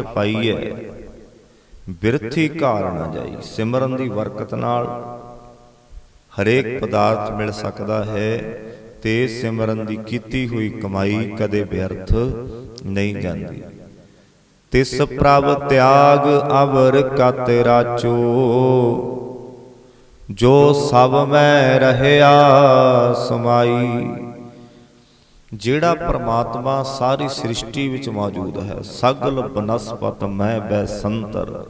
ਪਾਈ ਹੈ। ਬਿਰਥੀ ਘਾਰ ਨਾ ਜਾਈ, ਸਿਮਰਨ ਦੀ ਬਰਕਤ ਨਾਲ ਹਰੇਕ ਪਦਾਰਥ ਮਿਲ ਸਕਦਾ ਹੈ, ਤੇ ਸਿਮਰਨ ਦੀ ਕੀਤੀ ਹੋਈ ਕਮਾਈ ਕਦੇ ਵਿਅਰਥ ਨਹੀਂ ਜਾਂਦੀ। ਤਿਸ ਪ੍ਰਭ ਤਿਆਗ ਅਵਰ ਕਤ ਰਾਚੋ, ਜੋ ਸਭ ਮੈਂ ਰਹਿਆ ਸਮਾਈ। ਜਿਹੜਾ ਪ੍ਰਮਾਤਮਾ ਸਾਰੀ ਸ੍ਰਿਸ਼ਟੀ ਵਿੱਚ ਮੌਜੂਦ ਹੈ। ਸਗਲ ਬਨਸਪਤ ਮੈਂ ਬੈ ਸੰਤਰ।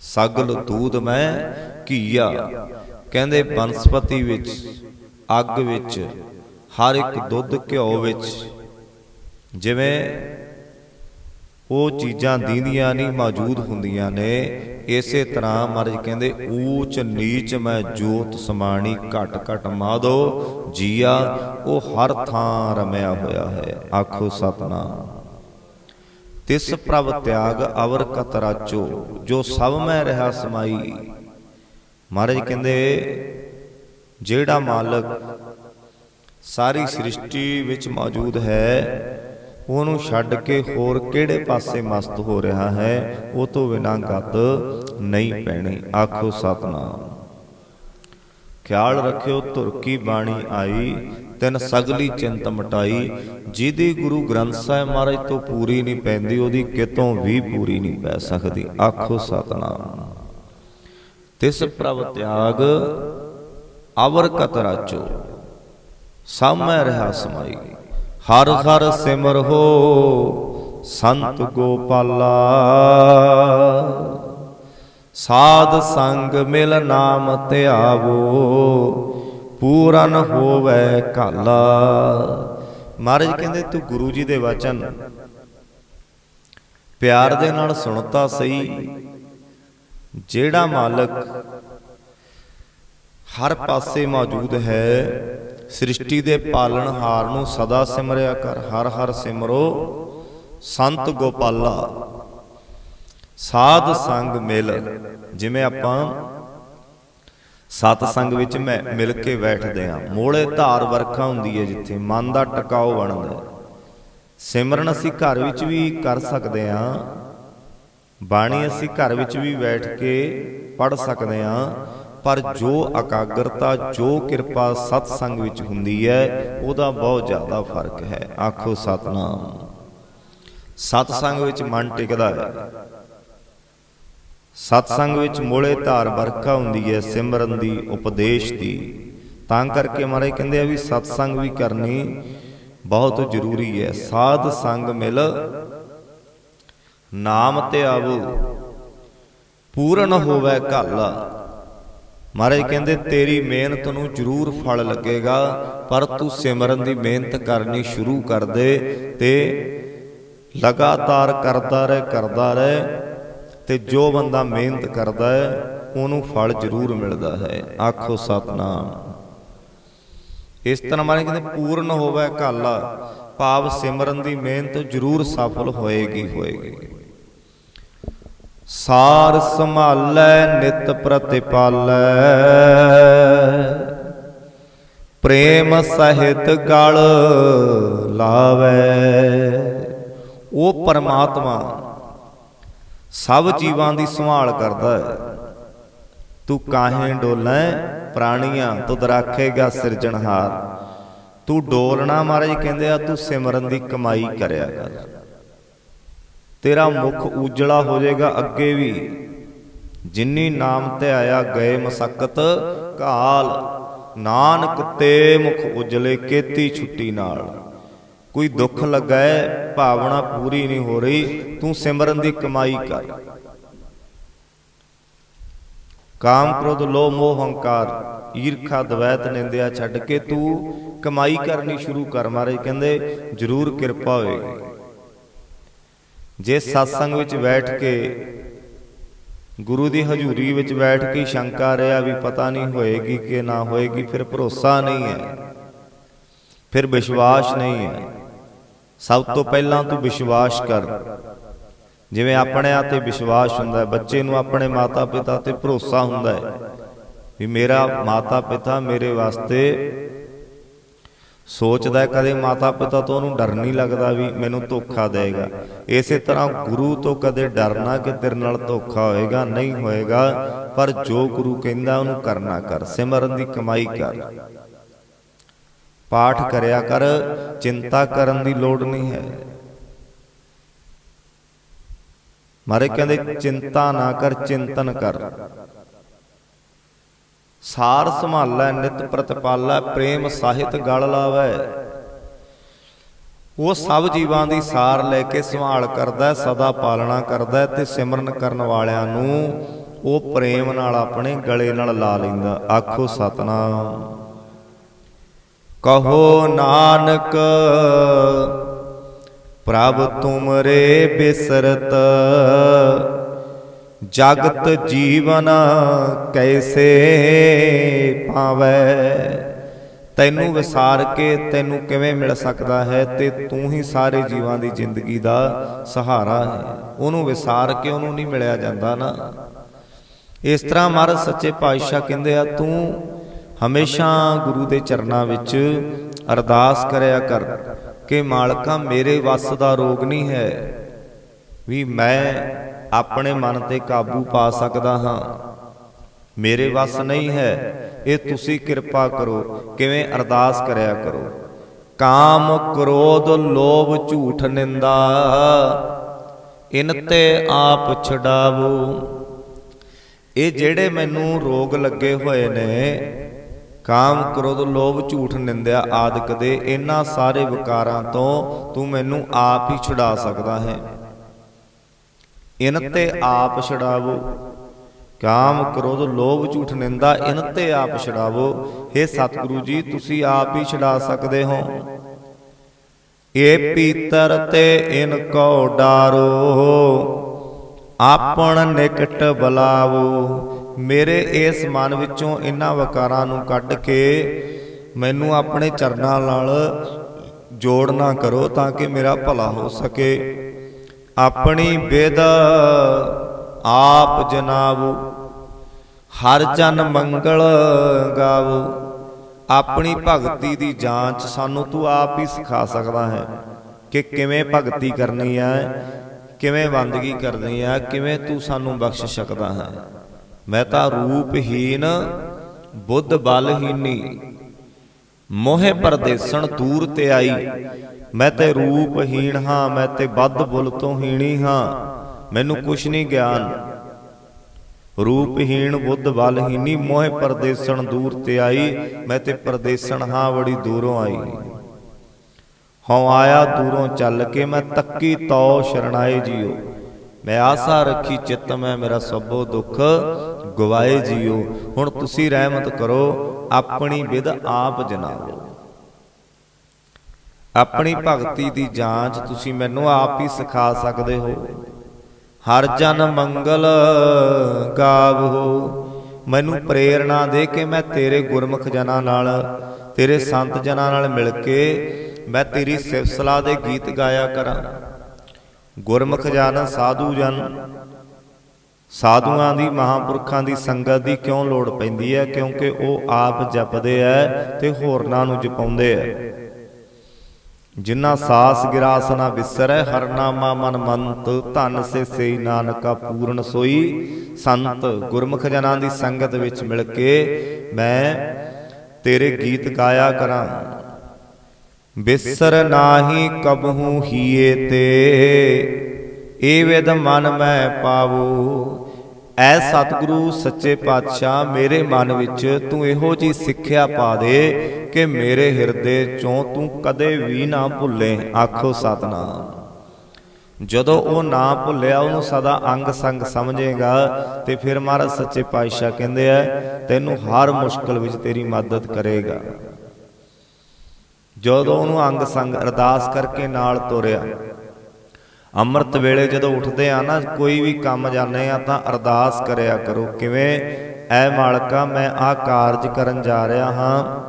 ਸਗਲ ਦੂਧ ਮੈਂ ਕੀਆ ਕਹਿੰਦੇ ਬਨਸਪਤੀ ਵਿੱਚ, ਅੱਗ ਵਿੱਚ, ਹਰ ਇੱਕ ਦੁੱਧ ਘਿਓ ਵਿੱਚ। ਜਿਵੇਂ ਉਹ ਚੀਜ਼ਾਂ ਦੀਂਦੀਆਂ ਨਹੀਂ, ਮੌਜੂਦ ਹੁੰਦੀਆਂ ਨੇ। ਇਸੇ ਤਰ੍ਹਾਂ ਮਹਾਰਾਜ ਕਹਿੰਦੇ, ਊਚ ਨੀਚ ਮੈਂ ਜੋਤ ਸਮਾਣੀ, ਘਟ ਘਟ ਮਾਦੋ ਜੀਆ, ਉਹ ਹਰ ਥਾਂ ਰਮਿਆ ਹੋਇਆ ਹੈ। ਆਖੋ ਸਤਨਾਮ। ਤਿਸ ਪ੍ਰਭ ਤਿਆਗ ਅਵਰ ਕਤ ਰਾਚੋ, ਜੋ ਸਭ ਮੈਂ ਰਹਾ ਸਮਾਈ। ਮਹਾਰਾਜ ਕਹਿੰਦੇ, ਜਿਹੜਾ ਮਾਲਕ ਸਾਰੀ ਸ੍ਰਿਸ਼ਟੀ ਵਿੱਚ ਮੌਜੂਦ ਹੈ ਉਹਨੂੰ ਛੱਡ ਕੇ ਹੋਰ ਕਿਹੜੇ ਪਾਸੇ ਮਸਤ ਹੋ ਰਿਹਾ ਹੈ, ਉਹ ਤੋਂ ਬਿਨਾਂ ਗੱਤ ਨਹੀਂ ਪੈਣੀ। ਆਖੋ ਸਤਨਾਮ। ਖਿਆਲ ਰੱਖਿਓ, ਤੁਰਕੀ ਬਾਣੀ ਆਈ, ਤਿੰਨ ਸਗਲੀ ਚਿੰਤ ਮਟਾਈ, ਜਿਹਦੀ ਗੁਰੂ ਗ੍ਰੰਥ ਸਾਹਿਬ ਮਹਾਰਾਜ ਤੋਂ ਪੂਰੀ ਨਹੀਂ ਪੈਂਦੀ, ਉਹਦੀ ਕਿਤੋਂ ਵੀ ਪੂਰੀ ਨਹੀਂ ਪੈ ਸਕਦੀ। ਆਖੋ ਸਤਨਾਮ। ਤਿਸ ਪ੍ਰਭ ਤਿਆਗ, ਅਵਰ ਕਤ ਰਾਚੋ ਸਾਮੈ ਰਹਾ ਸਮਾਈ। ਹਰ ਹਰ ਸਿਮਰ ਹੋ, ਸੰਤ ਗੋਪਾਲਾ। ਸਾਧ ਸੰਗ ਮਿਲ ਨਾਮ ਧਿਆਵੋ, ਪੂਰਨ ਹੋਵੇ ਕਾਲਾ ਮਹਾਰਾਜ ਕਹਿੰਦੇ, ਤੂੰ ਗੁਰੂ ਜੀ ਦੇ ਵਚਨ ਪਿਆਰ ਦੇ ਨਾਲ ਸੁਣਤਾ ਸਹੀ। ਜਿਹੜਾ ਮਾਲਕ ਹਰ ਪਾਸੇ ਮੌਜੂਦ ਹੈ ਸ੍ਰਿਸ਼ਟੀ ਦੇ ਪਾਲਣਹਾਰ ਨੂੰ ਸਦਾ ਸਿਮਰਿਆ ਕਰ, ਹਰ ਹਰ ਸਿਮਰੋ ਸੰਤ ਗੋਪਾਲਾ। ਸਾਧ ਸੰਗ ਮਿਲ, ਜਿਵੇਂ ਆਪਾਂ ਸਤ ਸੰਗ ਵਿੱਚ ਮੈਂ ਮਿਲ ਕੇ ਬੈਠਦੇ ਆ ਮੋੜੇ ਧਾਰ ਵਰਖਾ ਹੁੰਦੀ ਹੈ ਜਿੱਥੇ ਮਨ ਦਾ ਟਿਕਾਓ ਬਣਦਾ ਸਿਮਰਨ ਅਸੀਂ ਘਰ ਵਿੱਚ ਵੀ ਕਰ ਸਕਦੇ ਆ ਬਾਣੀ ਅਸੀਂ ਘਰ ਵਿੱਚ ਵੀ ਬੈਠ ਕੇ ਪੜ ਸਕਦੇ ਆ ਪਰ ਜੋ ਇਕਾਗਰਤਾ, ਜੋ ਕਿਰਪਾ ਸਤ ਸੰਗ ਵਿੱਚ ਹੁੰਦੀ ਹੈ, ਉਹਦਾ ਬਹੁਤ ਜ਼ਿਆਦਾ ਫ਼ਰਕ ਹੈ। ਆਖੋ ਸਤਨਾਮ। ਸਤ ਸੰਗ ਵਿੱਚ ਮਨ ਟਿਕਦਾ ਹੈ। ਸਤ ਸੰਗ ਵਿੱਚ ਮੋਲੇ ਧਾਰ ਵਰਖਾ ਹੁੰਦੀ ਹੈ ਸਿਮਰਨ ਦੀ, ਉਪਦੇਸ਼ ਦੀ। ਤਾਂ ਕਰਕੇ ਮਹਾਰਾਜ ਕਹਿੰਦੇ ਆ ਵੀ ਸਤ ਸੰਗ ਵੀ ਕਰਨੀ ਬਹੁਤ ਜ਼ਰੂਰੀ ਹੈ। ਸਾਧ ਸੰਗ ਮਿਲ, ਨਾਮ ਤੇ ਆਵੋ। ਪੂਰਨ ਹੋਵੇ ਘਾਲਾ। ਮਹਾਰਾਜ ਕਹਿੰਦੇ ਤੇਰੀ ਮਿਹਨਤ ਨੂੰ ਜ਼ਰੂਰ ਫਲ ਲੱਗੇਗਾ ਪਰ ਤੂੰ ਸਿਮਰਨ ਦੀ ਮਿਹਨਤ ਕਰਨੀ ਸ਼ੁਰੂ ਕਰ ਦੇ ਤੇ ਲਗਾਤਾਰ ਕਰਦਾ ਰਹਿ ਕਰਦਾ ਰਹਿ ਤੇ ਜੋ ਬੰਦਾ ਮਿਹਨਤ ਕਰਦਾ ਹੈ ਉਹਨੂੰ ਫਲ ਜ਼ਰੂਰ ਮਿਲਦਾ ਹੈ। ਆਖੋ ਸਤਨਾਮ। ਇਸ ਤਰ੍ਹਾਂ ਮਾਰੇ ਕਹਿੰਦੇ ਪੂਰਨ ਹੋਵੇ ਕਾਲਾ ਭਾਵ ਸਿਮਰਨ ਦੀ ਮਿਹਨਤ ਜ਼ਰੂਰ ਸਫਲ ਹੋਏਗੀ ਹੋਏਗੀ। ਸਾਰ ਸੰਭਾਲੈ, ਨਿਤ ਪ੍ਰਤਿਪਾਲੈ। ਪ੍ਰੇਮ ਸਹਿਤ ਗਲ ਲਾਵੇ। ਉਹ ਪਰਮਾਤਮਾ ਸਭ ਜੀਵਾਂ ਦੀ ਸੰਭਾਲ ਕਰਦਾ ਹੈ। ਤੂੰ ਕਾਹੇ ਡੋਲੈ, ਪ੍ਰਾਣੀਆਂ ਤੁਧ ਰਾਖੇਗਾ ਸਿਰਜਣਹਾਰ। ਤੂੰ ਡੋਲਣਾ ਮਹਾਰਾਜ ਕਹਿੰਦੇ ਆ, ਤੂੰ ਸਿਮਰਨ ਦੀ ਕਮਾਈ ਕਰਿਆ ਕਰ। ਤੇਰਾ ਮੁਖ ਉਜਲਾ ਹੋ ਜਾਏਗਾ ਅੱਗੇ ਵੀ। ਜਿਨੀ ਨਾਮ ਤੇ ਆਇਆ ਗਏ ਮਸਕਤ, ਕਾਲ। ਨਾਨਕ ਤੇ ਮੁਖ ਉਜਲੇ, ਕੀਤੀ ਛੁੱਟੀ ਨਾਲ। ਕੋਈ ਦੁੱਖ ਲੱਗਾ ਹੈ ਭਾਵਨਾ ਪੂਰੀ ਨਹੀਂ ਹੋ ਰਹੀ, ਤੂੰ ਸਿਮਰਨ ਦੀ ਕਮਾਈ ਕਰ। ਕਾਮ ਕ੍ਰੋਧ, ਲੋਭ, ਮੋਹ, ਹੰਕਾਰ, ਈਰਖਾ, ਦਵੈਤ, ਨਿੰਦਿਆ ਛੱਡ ਕੇ ਤੂੰ ਕਮਾਈ ਕਰਨੀ ਸ਼ੁਰੂ ਕਰ ਮਹਾਰਾਜ ਕਹਿੰਦੇ, ਜ਼ਰੂਰ ਕਿਰਪਾ ਹੋਏਗੀ। ਜੇ satsang ਵਿੱਚ ਬੈਠ ਕੇ ਗੁਰੂ ਦੀ ਹਜ਼ੂਰੀ ਵਿੱਚ ਬੈਠ ਕੇ ਸ਼ੰਕਾ ਰਿਹਾ ਵੀ ਪਤਾ ਨਹੀਂ ਹੋਏਗੀ ਕਿ ਨਾ ਹੋਏਗੀ, ਫਿਰ ਭਰੋਸਾ ਨਹੀਂ ਹੈ। ਫਿਰ ਵਿਸ਼ਵਾਸ ਨਹੀਂ ਹੈ। ਸਭ ਤੋਂ ਪਹਿਲਾਂ ਤੂੰ ਵਿਸ਼ਵਾਸ ਕਰ। ਜਿਵੇਂ ਆਪਣੇ ਆ ਤੇ ਵਿਸ਼ਵਾਸ ਹੁੰਦਾ ਹੈ, ਬੱਚੇ ਨੂੰ ਆਪਣੇ ਮਾਤਾ ਪਿਤਾ ਤੇ ਭਰੋਸਾ ਹੁੰਦਾ ਹੈ ਵੀ ਮੇਰਾ ਮਾਤਾ ਪਿਤਾ ਮੇਰੇ ਵਾਸਤੇ ਸੋਚਦਾ ਕਦੇ ਮਾਤਾ ਪਿਤਾ ਤੋਂ ਉਹਨੂੰ ਡਰ ਨਹੀਂ ਲੱਗਦਾ ਵੀ ਮੈਨੂੰ ਧੋਖਾ ਦੇਗਾ ਇਸੇ ਤਰ੍ਹਾਂ ਗੁਰੂ ਤੋਂ ਕਦੇ ਡਰਨਾ ਕਿ ਤੇਰੇ ਨਾਲ ਧੋਖਾ ਹੋਏਗਾ, ਨਹੀਂ ਹੋਏਗਾ, ਪਰ ਜੋ ਗੁਰੂ ਕਹਿੰਦਾ ਉਹਨੂੰ ਕਰਨਾ ਕਰ, ਸਿਮਰਨ ਦੀ ਕਮਾਈ ਕਰ। ਪਾਠ ਕਰਿਆ ਕਰ, ਚਿੰਤਾ ਕਰਨ ਦੀ ਲੋੜ ਨਹੀਂ ਹੈ। ਮਾਰੇ ਕਹਿੰਦੇ, ਚਿੰਤਾ ਨਾ ਕਰ, ਚਿੰਤਨ ਕਰ। ਸਾਰ ਸੰਭਾਲੈ, ਨਿਤ ਪ੍ਰਤਪਾਲੈ, ਪ੍ਰੇਮ ਸਾਹਿਤ ਗਲ ਲਾਵੈ। ਉਹ ਸਭ ਜੀਵਾਂ ਦੀ ਸਾਰ ਲੈ ਕੇ ਸੰਭਾਲ ਕਰਦਾ, ਸਦਾ ਪਾਲਣਾ ਕਰਦਾ ਤੇ ਸਿਮਰਨ ਕਰਨ ਵਾਲਿਆਂ ਨੂੰ ਉਹ ਪ੍ਰੇਮ ਨਾਲ ਆਪਣੇ ਗਲੇ ਨਾਲ ਲਾ ਲੈਂਦਾ। ਆਖੋ, ਸਤਨਾਮ। ਕਹੋ, ਨਾਨਕ, ਪ੍ਰਭ ਤੁਮਰੇ ਬਿਸਰਤ ਜਗਤ ਜੀਵਨ ਕੈਸੇ ਪਾਵੈ? ਤੈਨੂੰ ਵਿਸਾਰ ਕੇ ਤੈਨੂੰ ਕਿਵੇਂ ਮਿਲ ਸਕਦਾ ਹੈ ਤੇ ਤੂੰ ਹੀ ਸਾਰੇ ਜੀਵਾਂ ਦੀ ਜ਼ਿੰਦਗੀ ਦਾ ਸਹਾਰਾ ਹੈ। ਉਹਨੂੰ ਵਿਸਾਰ ਕੇ ਉਹਨੂੰ ਨਹੀਂ ਮਿਲਿਆ ਜਾਂਦਾ ਨਾ। ਇਸ ਤਰ੍ਹਾਂ ਮਹਾਰਾਜ ਸੱਚੇ ਪਾਤਸ਼ਾਹ ਕਹਿੰਦੇ ਆ, ਤੂੰ ਹਮੇਸ਼ਾ ਗੁਰੂ ਦੇ ਚਰਨਾਂ ਵਿੱਚ ਅਰਦਾਸ ਕਰਿਆ ਕਰ ਕਿ ਮਾਲਕਾ, ਮੇਰੇ ਵੱਸ ਦਾ ਰੋਗ ਨਹੀਂ ਹੈ। ਵੀ ਮੈਂ ਆਪਣੇ ਮਨ ਤੇ ਕਾਬੂ ਪਾ ਸਕਦਾ ਹਾਂ। ਮੇਰੇ ਵੱਸ ਨਹੀਂ ਹੈ। ਇਹ ਤੁਸੀਂ ਕਿਰਪਾ ਕਰੋ, ਕਿਵੇਂ ਅਰਦਾਸ ਕਰਿਆ ਕਰੋ। ਕਾਮ ਕ੍ਰੋਧ ਲੋਭ ਝੂਠ ਨਿੰਦਾ, ਇਨ ਤੇ ਆਪ ਛਡਾਵੋ। ਇਹ ਜਿਹੜੇ ਮੈਨੂੰ ਰੋਗ ਲੱਗੇ ਹੋਏ ਨੇ, ਕਾਮ ਕ੍ਰੋਧ ਲੋਭ ਝੂਠ ਨਿੰਦਿਆ ਆਦਿਕ ਦੇ, ਇਹਨਾਂ ਸਾਰੇ ਵਿਕਾਰਾਂ ਤੋਂ ਤੂੰ ਮੈਨੂੰ ਆਪ ਹੀ ਛੁਡਾ ਸਕਦਾ ਹੈ। ਇਨ ਤੇ ਆਪ ਛਡਾਵੋ। ਕਾਮ ਕ੍ਰੋਧ ਲੋਭ ਝੂਠ ਨਿੰਦਾ ਇਨ ਤੇ ਆਪ ਛਡਾਵੋ। हे ਸਤਿਗੁਰੂ ਜੀ ਤੁਸੀਂ ਆਪ ਹੀ ਛਡਾ ਸਕਦੇ ਹੋ। ਏ ਪੀਤਰ ਤੇ ਇਨ ਕੋ ਡਾਰੋ। ਆਪਣ ਨਿਕਟ ਬੁਲਾਵੋ। ਮੇਰੇ ਇਸ ਮਨ ਵਿੱਚੋਂ ਇਹਨਾਂ ਵਕਾਰਾਂ ਨੂੰ ਕੱਢ ਕੇ ਮੈਨੂੰ ਆਪਣੇ ਚਰਨਾਂ ਨਾਲ ਜੋੜਨਾ ਕਰੋ ਤਾਂ ਕਿ ਮੇਰਾ ਭਲਾ ਹੋ ਸਕੇ। ਆਪਣੀ ਬੇਦ ਆਪ ਜਨਾਵੋ। ਹਰ ਜਨ ਮੰਗਲ ਗਾਵੋ। ਆਪਣੀ ਭਗਤੀ ਦੀ ਜਾਂਚ ਸਾਨੂੰ ਤੂੰ ਆਪ ਹੀ ਸਿਖਾ ਸਕਦਾ ਹੈ ਕਿ ਕਿਵੇਂ ਭਗਤੀ ਕਰਨੀ ਹੈ, ਕਿਵੇਂ ਬੰਦਗੀ ਕਰਨੀ ਹੈ, ਕਿਵੇਂ ਤੂੰ ਸਾਨੂੰ ਬਖਸ਼ ਸਕਦਾ ਹੈ। ਮੈਂ ਤਾਂ ਰੂਪਹੀਨ, ਬੁੱਧ ਬਲਹੀਨੀ ਮੋਹਿ ਪਰਦੇਸਣ ਦੂਰ ਤੇ ਆਈ। ਮੈਂ ਤੇ ਰੂਪਹੀਣ ਹਾਂ, ਮੈਂ ਤੇ ਬੱਧ ਬੁੱਲ ਤੋਂ ਹੀਣੀ ਹਾਂ। ਮੈਨੂੰ ਕੁਛ ਨਹੀਂ ਗਿਆਨ। ਰੂਪਹੀਣ ਬੁੱਧ ਬਲਹੀਨੀ ਮੋਹਿ ਪਰਦੇਸਣ ਦੂਰ ਤੇ ਆਈ। ਮੈਂ ਤੇ ਪਰਦੇਸਣ ਹਾਂ ਬੜੀ ਦੂਰੋਂ ਆਈ। ਹਉ ਆਇਆ ਦੂਰੋਂ ਚੱਲ ਕੇ, ਮੈਂ ਤੱਕੀ ਤਉ ਸ਼ਰਣਾਏ ਜੀਓ। ਮੈਂ ਆਸਾ ਰੱਖੀ ਚਿੱਤ, ਮੈਂ ਮੇਰਾ ਸਭੋ ਦੁੱਖ ਗਵਾਏ ਜੀਓ। ਹੁਣ ਤੁਸੀਂ ਰਹਿਮਤ ਕਰੋ ਆਪਣੀ ਵਿਦ ਆਪ ਜਨਾਵੋ ਆਪਣੀ ਭਗਤੀ ਦੀ ਜਾਂਚ ਤੁਸੀਂ ਮੈਨੂੰ ਆਪ ਹੀ ਸਿਖਾ ਸਕਦੇ ਹੋ। ਹਰ ਜਨ ਮੰਗਲ ਗਾਵੋ ਮੈਨੂੰ ਪ੍ਰੇਰਣਾ ਦੇ ਕੇ ਮੈਂ ਤੇਰੇ ਗੁਰਮੁਖ ਜਨਾਂ ਨਾਲ, ਤੇਰੇ ਸੰਤ ਜਨਾਂ ਨਾਲ ਮਿਲ ਕੇ ਮੈਂ ਤੇਰੀ ਸਿਫਤਸਲਾ ਦੇ ਗੀਤ ਗਾਇਆ ਕਰਾਂ। ਗੁਰਮੁਖ ਜਨ, ਸਾਧੂ ਜਨ ਸਾਧੂਆਂ ਦੀ ਮਹਾਪੁਰਖਾਂ ਦੀ ਸੰਗਤ ਦੀ ਕਿਉਂ ਲੋੜ ਪੈਂਦੀ ਹੈ? ਕਿਉਂਕਿ ਉਹ ਆਪ ਜਪਦੇ ਐ ਤੇ ਹੋਰਨਾਂ ਨੂੰ ਜਪਾਉਂਦੇ ਐ ਜਿਨ੍ਹਾਂ ਸਾਸ ਗਿਰਾਸ ਨਾ ਵਿਸਰੈ ਹਰ ਨਾਮਾ ਮਨ ਮੰਤ ਧਨ ਸੇ ਸੇ ਨਾਨਕਾ ਪੂਰਨ ਸੋਈ। ਸੰਤ ਗੁਰਮੁਖ ਜਨਾਂ ਦੀ ਸੰਗਤ ਵਿੱਚ ਮਿਲ ਕੇ ਮੈਂ ਤੇਰੇ ਗੀਤ ਗਾਇਆ ਕਰਾਂ। ਬਿਸਰ ਨਾਹੀ ਕਬਹੂ ਹੀਏ ਤੇ। ਏ ਵਿਦ ਮਨ ਮੈਂ ਪਾਵੋ। ਐ ਸਤਿਗੁਰੂ, ਸੱਚੇ ਪਾਤਸ਼ਾਹ, ਮੇਰੇ ਮਨ ਵਿੱਚ ਤੂੰ ਇਹੋ ਜੀ ਸਿੱਖਿਆ ਪਾ ਦੇ ਕਿ ਮੇਰੇ ਹਿਰਦੇ ਚੋਂ ਤੂੰ ਕਦੇ ਵੀ ਨਾ ਭੁੱਲੇ, ਆਖੋ ਸਤਨਾਮ। ਜਦੋਂ ਉਹ ਨਾ ਭੁੱਲਿਆ, ਉਹਨੂੰ ਸਦਾ ਅੰਗ ਸੰਗ ਸਮਝੇਗਾ ਤੇ ਫਿਰ ਮਹਾਰਾਜ ਸੱਚੇ ਪਾਤਸ਼ਾਹ ਕਹਿੰਦੇ ਆ, ਤੈਨੂੰ ਹਰ ਮੁਸ਼ਕਲ ਵਿੱਚ ਤੇਰੀ ਮਦਦ ਕਰੇਗਾ। ਜਦੋਂ ਉਹਨੂੰ ਅੰਗ ਸੰਗ ਅਰਦਾਸ ਕਰਕੇ ਨਾਲ ਤੁਰਿਆ ਅੰਮ੍ਰਿਤ ਵੇਲੇ ਜਦੋਂ ਉੱਠਦੇ ਆ ਨਾ, ਕੋਈ ਵੀ ਕੰਮ ਜਾਂਦੇ ਆ ਤਾਂ ਅਰਦਾਸ ਕਰਿਆ ਕਰੋ। ਕਿਵੇਂ? ਐ ਮਾਲਕਾ, ਮੈਂ ਆਹ ਕਾਰਜ ਕਰਨ ਜਾ ਰਿਹਾ ਹਾਂ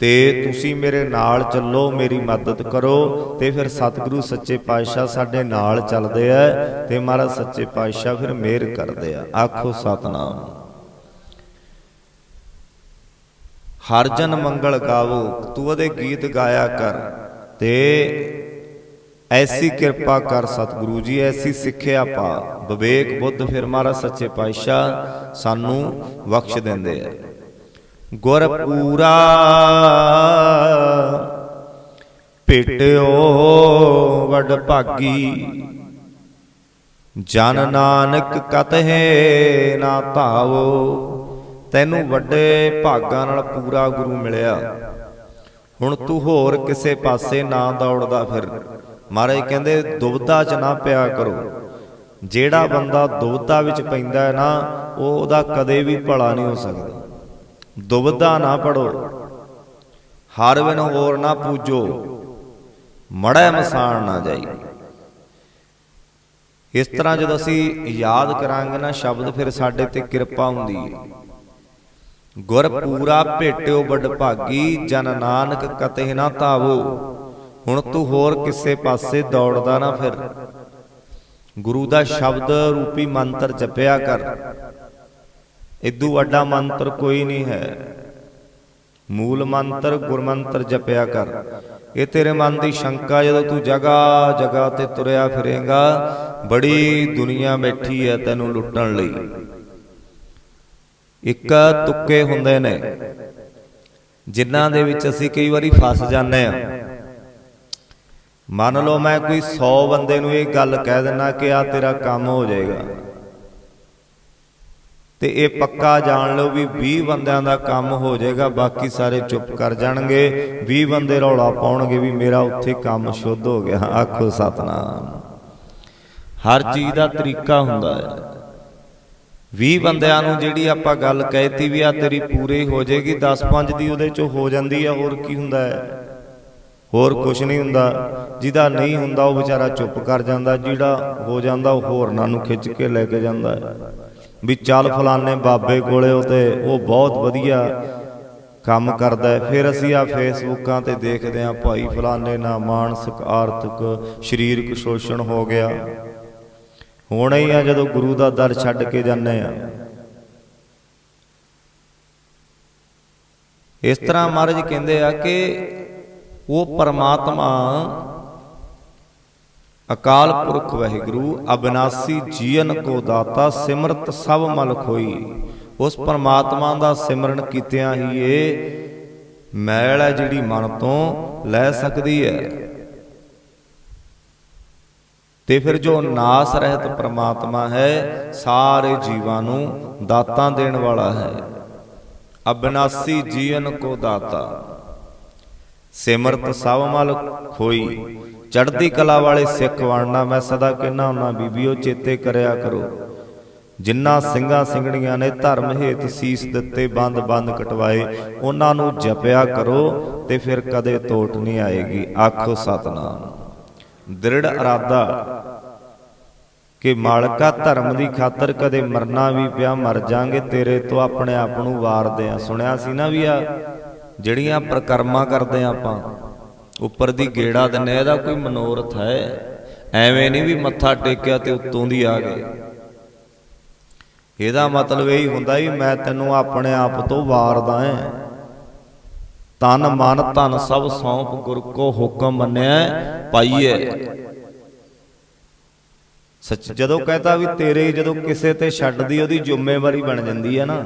ਤੇ ਤੁਸੀਂ ਮੇਰੇ ਨਾਲ ਚੱਲੋ, ਮੇਰੀ ਮਦਦ ਕਰੋ ਤੇ ਫਿਰ ਸਤਿਗੁਰੂ ਸੱਚੇ ਪਾਤਸ਼ਾਹ ਸਾਡੇ ਨਾਲ ਚੱਲਦੇ ਆ ਤੇ ਮਹਾਰਾਜ ਸੱਚੇ ਪਾਤਸ਼ਾਹ ਫਿਰ ਮਿਹਰ ਕਰਦੇ ਆ। ਆਖੋ ਸਤਨਾਮ। ਹਰ ਜਨ ਮੰਗਲ ਗਾਵੋ, ਤੂੰ ਉਹਦੇ ਗੀਤ ਗਾਇਆ ਕਰ ਤੇ ਐਸੀ ਕਿਰਪਾ ਕਰ ਸਤਿਗੁਰੂ ਜੀ, ਐਸੀ ਸਿੱਖਿਆ ਪਾ। ਵਿਵੇਕ ਬੁੱਧ ਫਿਰ ਮਹਾਰਾਜ ਸੱਚੇ ਪਾਤਸ਼ਾਹ ਸਾਨੂੰ ਬਖਸ਼ ਦਿੰਦੇ ਆ। ਗੁਰ ਪੂਰਾ ਭੇਟਿਓ ਵਡ ਭਾਗੀ, ਜਨ ਨਾਨਕ ਕਤਹਿ ਨਾ ਧਾਵੋ, ਤੈਨੂੰ ਵੱਡੇ ਭਾਗਾਂ ਨਾਲ ਪੂਰਾ ਗੁਰੂ ਮਿਲਿਆ। ਹੁਣ ਤੂੰ ਹੋਰ ਕਿਸੇ ਪਾਸੇ ਨਾ ਦੌੜਦਾ ਫਿਰ। ਮਹਾਰਾਜ ਕਹਿੰਦੇ, ਦੁਬਦਾ 'ਚ ਨਾ ਪਿਆ ਕਰੋ। ਜਿਹੜਾ ਬੰਦਾ ਦੁਬਤਾ ਵਿੱਚ ਪੈਂਦਾ ਹੈ ਨਾ, ਉਹ ਉਹਦਾ ਕਦੇ ਵੀ ਭਲਾ ਨਹੀਂ ਹੋ ਸਕਦਾ। ਦੁਬਦਾ ਨਾ ਪੜੋ, ਹਰ ਬਿਨ ਹੋਰ ਨਾ ਪੂਜੋ ਮੜਾ ਮਸਾਣ ਨਾ ਜਾਈ। ਇਸ ਤਰ੍ਹਾਂ ਜਦੋਂ ਅਸੀਂ ਯਾਦ ਕਰਾਂਗੇ ਨਾ, ਸ਼ਬਦ ਫਿਰ ਸਾਡੇ ਤੇ ਕਿਰਪਾ ਹੁੰਦੀ ਹੈ। ਗੁਰ ਪੂਰਾ ਭੇਟਿਓ ਵੱਡ ਭਾਗੀ, ਜਨ ਨਾਨਕ ਕਤੇ ਨਾ ਧਾਵੋ। ਹੁਣ ਤੂੰ ਹੋਰ ਕਿਸੇ ਪਾਸੇ ਦੌੜਦਾ ਨਾ ਫਿਰ। ਗੁਰੂ ਦਾ ਸ਼ਬਦ ਰੂਪੀ ਮੰਤਰ ਜਪਿਆ ਕਰ। ਇਦੂ ਵੱਡਾ ਮੰਤਰ ਕੋਈ ਨਹੀਂ ਹੈ। ਮੂਲ ਮੰਤਰ, ਗੁਰਮੰਤਰ ਜਪਿਆ ਕਰ। ਇਹ ਤੇਰੇ ਮਨ ਦੀ ਸ਼ੰਕਾ, ਜਦੋਂ ਤੂੰ ਜਗਾ ਜਗਾ ਤੇ ਤੁਰਿਆ ਫਿਰੇਗਾ, ਬੜੀ ਦੁਨੀਆ ਬੈਠੀ ਹੈ ਤੈਨੂੰ ਲੁੱਟਣ ਲਈ। ਇੱਕ ਤੁੱਕੇ ਹੁੰਦੇ ਨੇ, ਜਿਨ੍ਹਾਂ ਦੇ ਵਿੱਚ ਅਸੀਂ ਕਈ ਵਾਰੀ ਫਸ ਜਾਂਦੇ ਆ ਮੰਨ ਲਓ ਮੈਂ ਕੋਈ 100 ਬੰਦੇ ਨੂੰ ਇਹ ਗੱਲ ਕਹਿ ਦਿੰਨਾ ਕਿ ਆ ਤੇਰਾ ਕੰਮ ਹੋ ਜਾਏਗਾ। ਤੇ ਇਹ ਪੱਕਾ ਜਾਣ ਲਓ ਵੀ 20 ਬੰਦਿਆਂ ਦਾ ਕੰਮ ਹੋ ਜਾਏਗਾ, ਬਾਕੀ ਸਾਰੇ ਚੁੱਪ ਕਰ ਜਾਣਗੇ। 20 ਬੰਦੇ ਰੌਲਾ ਪਾਉਣਗੇ ਵੀ ਮੇਰਾ ਉੱਥੇ ਕੰਮ ਸ਼ੁੱਧ ਹੋ ਗਿਆ। ਆਖੋ ਸਤਨਾਮ। ਹਰ ਚੀਜ਼ ਦਾ ਤਰੀਕਾ ਹੁੰਦਾ ਹੈ। 20 ਬੰਦਿਆਂ ਨੂੰ ਜਿਹੜੀ ਆਪਾਂ ਗੱਲ ਕਹਿਤੀ ਵੀ ਆ ਤੇਰੀ ਪੂਰੀ ਹੋ ਜਾਏਗੀ 10 5 ਦੀ ਉਹਦੇ ਚੋਂ ਹੋ ਜਾਂਦੀ ਆ, ਹੋਰ ਕੀ ਹੁੰਦਾ ਹੈ? ਹੋਰ ਕੁਝ ਨਹੀਂ ਹੁੰਦਾ। ਜਿਹਦਾ ਨਹੀਂ ਹੁੰਦਾ, ਉਹ ਵਿਚਾਰਾ ਚੁੱਪ ਕਰ ਜਾਂਦਾ। ਜਿਹੜਾ ਹੋ ਜਾਂਦਾ, ਉਹ ਹੋਰਨਾਂ ਨੂੰ ਖਿੱਚ ਕੇ ਲੈ ਕੇ ਜਾਂਦਾ ਵੀ ਚੱਲ ਫਲਾਣੇ ਬਾਬੇ ਕੋਲੇ ਉਹ ਤੇ ਉਹ ਬਹੁਤ ਵਧੀਆ ਕੰਮ ਕਰਦਾ ਹੈ। ਫਿਰ ਅਸੀਂ ਆ ਫੇਸਬੁੱਕਾਂ ਤੇ ਦੇਖਦੇ ਆ ਭਾਈ ਫਲਾਣੇ ਨਾ ਮਾਨਸਿਕ ਆਰਥਿਕ ਸਰੀਰਕ ਸ਼ੋਸ਼ਣ ਹੋ ਗਿਆ। ਹੋਣਾ ਹੀ ਆ ਜਦੋਂ ਗੁਰੂ ਦਾ ਦਰ ਛੱਡ ਕੇ ਜਾਂਦੇ ਆ ਇਸ ਤਰ੍ਹਾਂ ਮਹਾਰਾਜ ਕਹਿੰਦੇ ਆ ਕਿ ਉਹ ਪਰਮਾਤਮਾ ਅਕਾਲ ਪੁਰਖ ਵਾਹਿਗੁਰੂ, ਅਬਨਾਸੀ ਜੀਵਨ ਕੋ ਦਾਤਾ, ਸਿਮਰਤ ਸਭ ਮਲ ਖੋਈ ਉਸ ਪਰਮਾਤਮਾ ਦਾ ਸਿਮਰਨ ਕੀਤਿਆਂ ਹੀ ਇਹ ਮੈਲ ਹੈ ਜਿਹੜੀ ਮਨ ਤੋਂ ਲੈ ਸਕਦੀ ਹੈ। ਤੇ ਫਿਰ ਜੋ ਨਾਸ ਰਹਿਤ ਪਰਮਾਤਮਾ ਹੈ, ਸਾਰੇ ਜੀਵਾਂ ਨੂੰ ਦਾਤਾਂ ਦੇਣ ਵਾਲਾ ਹੈ। ਅਬਨਾਸੀ ਜੀਵਨ ਕੋ ਦਾਤਾ। ਸਿਮਰਤ ਸਭ ਮਲ ਖੋਈ। ਚੜ੍ਹਦੀ ਕਲਾ ਵਾਲੇ ਸਿੱਖ ਬਣਨਾ ਮੈਂ ਸਦਾ ਕਹਿੰਦਾ ਹੁੰਨਾ, ਬੀਬੀਓ, ਚੇਤੇ ਕਰਿਆ ਕਰੋ। ਜਿਨ੍ਹਾਂ ਸਿੰਘਾਂ ਸਿੰਘਣੀਆਂ ਨੇ ਧਰਮ ਹੇਤ ਸੀਸ ਦਿੱਤੇ, ਬੰਦ ਬੰਦ ਕਟਵਾਏ, ਉਹਨਾਂ ਨੂੰ ਜਪਿਆ ਕਰੋ ਤੇ ਫਿਰ ਕਦੇ ਤੋਟ ਨਹੀਂ ਆਏਗੀ। ਆਖੋ ਸਤਨਾਮ। ਦ੍ਰਿੜ ਇਰਾਦਾ ਕਿ ਮਾਲਕਾ ਧਰਮ ਦੀ ਖਾਤਰ ਕਦੇ ਮਰਨਾ ਵੀ ਪਿਆ, ਮਰ ਜਾਾਂਗੇ, ਤੇਰੇ ਤੋਂ ਆਪਣੇ ਆਪ ਨੂੰ ਵਾਰਦੇ ਆ। ਸੁਣਿਆ ਸੀ ਨਾ ਵੀ ਆ ਜਿਹੜੀਆਂ ਪ੍ਰਕਰਮਾਂ ਕਰਦੇ ਆ ਆਪਾਂ, ਉੱਪਰ ਦੀ ਗੇੜਾ ਦਿੰਨੇ ਇਹਦਾ ਕੋਈ ਮਨੋਰਥ ਹੈ? ਐਵੇਂ ਨਹੀਂ ਵੀ ਮੱਥਾ ਟੇਕਿਆ ਤੇ ਉੱਤੋਂ ਦੀ ਆ ਗਏ। ਇਹਦਾ ਮਤਲਬ ਇਹ ਹੀ ਹੁੰਦਾ ਵੀ ਮੈਂ ਤੈਨੂੰ ਆਪਣੇ ਆਪ ਤੋਂ ਵਾਰਦਾ ਹਾਂ ਤਨ ਮਨ ਧਨ ਸਭ ਸੌਂਪ ਗੁਰ ਕੋ ਹੁਕਮ ਮੰਨਿਆ ਪਾਈਏ। ਸੱਚ ਜਦੋਂ ਕਹਤਾ ਵੀ ਤੇਰੇ ਜਦੋਂ ਕਿਸੇ ਤੇ ਛੱਡਦੀ ਉਹਦੀ ਜ਼ਿੰਮੇਵਾਰੀ ਬਣ ਜਾਂਦੀ ਹੈ ਨਾ।